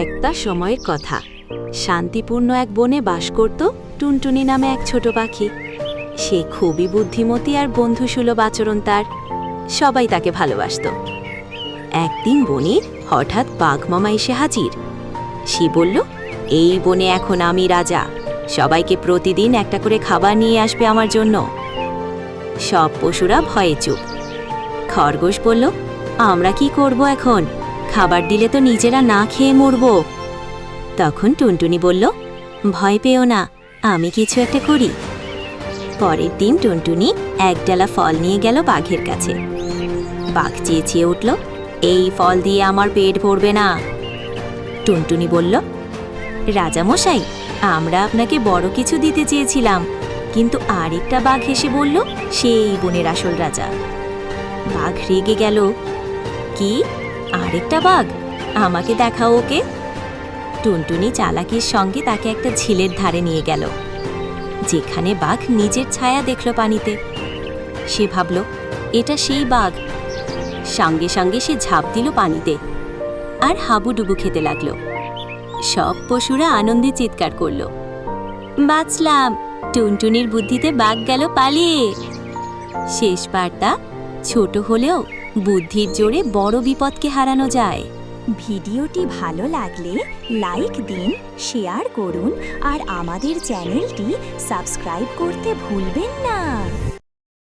একটা সময়ের কথা। শান্তিপূর্ণ এক বনে বাস করত টুনটুনি নামে এক ছোট পাখি। সে খুবই বুদ্ধিমতী আর বন্ধুসুলভ আচরণ তার। সবাই তাকে ভালোবাসত। একদিন বনে হঠাৎ বাঘমামা এসে হাজির। সে বলল, এই বনে এখন আমি রাজা। সবাইকে প্রতিদিন একটা করে খাবার নিয়ে আসবে আমার জন্য। সব পশুরা ভয়ে চুপ। খরগোশ বলল, আমরা কি করব এখন? খাবার দিলে তো নিজেরা না খেয়ে মরব। তখন টুনটুনি বলল, ভয় পেও না, আমি কিছু একটা করি। পরের দিন টুনটুনি এক ডালা ফল নিয়ে গেল বাঘের কাছে। বাঘ চেঁচিয়ে উঠল, এই ফল দিয়ে আমার পেট ভরবে না। টুনটুনি বলল, রাজামশাই, আমরা আপনাকে বড় কিছু দিতে চেয়েছিলাম, কিন্তু আরেকটা বাঘ এসে বলল, সেই বনের আসল রাজা। বাঘ রেগে গেল, কি? আরেকটা বাঘ। আমাকে দেখাও ওকে। টুনটুনি চালাকির সঙ্গে তাকে একটা ঝিলের ধারে নিয়ে গেল। যেখানে বাঘ নিজের ছায়া দেখল পানিতে। সে ভাবল, এটা সেই বাঘ। সঙ্গে সঙ্গে সে ঝাঁপ দিল পানিতে আর হাবুডুবু খেতে লাগল। সব পশুরা আনন্দে চিৎকার করল। বাঁচলাম। টুনটুনির বুদ্ধিতে বাঘ গেল পালিয়ে। শেষ বার্তা ছোট হলেও বুদ্ধির জোরে বড় বিপদকে হারানো যায়। ভিডিওটি ভালো লাগলে লাইক দিন, শেয়ার করুন, আর আমাদের চ্যানেলটি সাবস্ক্রাইব করতে ভুলবেন না।